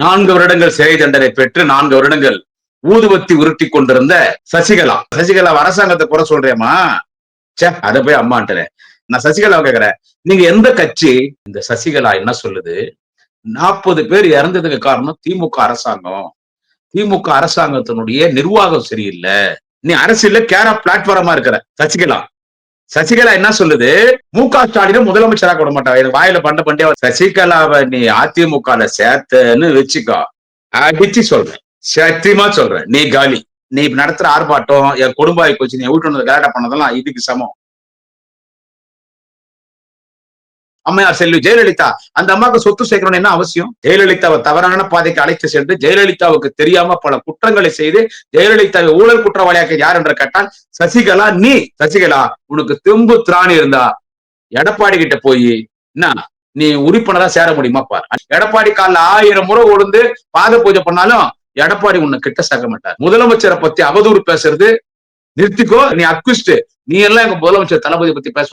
நான்கு வருடங்கள் சிறை தண்டனை பெற்று நான்கு வருடங்கள் ஊதுவத்தி உருட்டி கொண்டிருந்த சசிகலா. சசிகலா அரசாங்கத்தை குறை சொல்றேம்மா. சே அதை போய் அம்மான்ட்டுறேன் நான் சசிகலா கேக்குறேன் நீங்க எந்த கட்சி? இந்த சசிகலா என்ன சொல்லுது? நாற்பது பேர் இறந்ததுக்கு காரணம் திமுக அரசாங்கம். திமுக அரசாங்கத்தினுடைய நிர்வாகம் சரியில்லை. நீ அரசியல கேரா பிளாட்ஃபார்மா இருக்கிற சசிகலா. சசிகலா என்ன சொல்லுது? மு க ஸ்டாலினும் முதலமைச்சராக விட மாட்டா. எனக்கு வாயில பண்ட பண்டே சசிகலாவை நீ அதிமுக சேர்த்தன்னு வச்சுக்கோ. அடிச்சு சொல்றேன். சத்தியமா சொல்றேன். நீ காலி. நீ இப்ப நடத்துற ஆர்ப்பாட்டம் என் குடும்ப போச்சு நீ வீட்டு கலாட்டம் பண்ணதெல்லாம் இதுக்கு சமம். அம்மையார் செல்வி ஜெயலலிதா அந்த அம்மாவுக்கு சொத்து சேர்க்கணும்னு என்ன அவசியம்? ஜெயலலிதாவை தவறான பாதைக்கு அழைத்து சென்று ஜெயலலிதாவுக்கு தெரியாம பல குற்றங்களை செய்து ஜெயலலிதாவை ஊழல் குற்றவாளியாக்க யார் என்று கேட்டால் சசிகலா நீ சசிகலா உனக்கு தெம்பு திராணி இருந்தா எடப்பாடி கிட்ட போய் என்ன நீ உறுப்பினரா சேர முடியுமா பாரு. எடப்பாடி காலில் ஆயிரம் முறை உழுந்து பாத பூஜை பண்ணாலும் எடப்பாடி உன்னை கிட்ட சேர்க்க மாட்டார். முதலமைச்சரை பத்தி அவதூறு பேசுறது நிறுத்திக்கோ நீ அக்விஸ்ட் நீ எல்லாம் எங்க முதலமைச்சர் தளபதி பத்தி பேச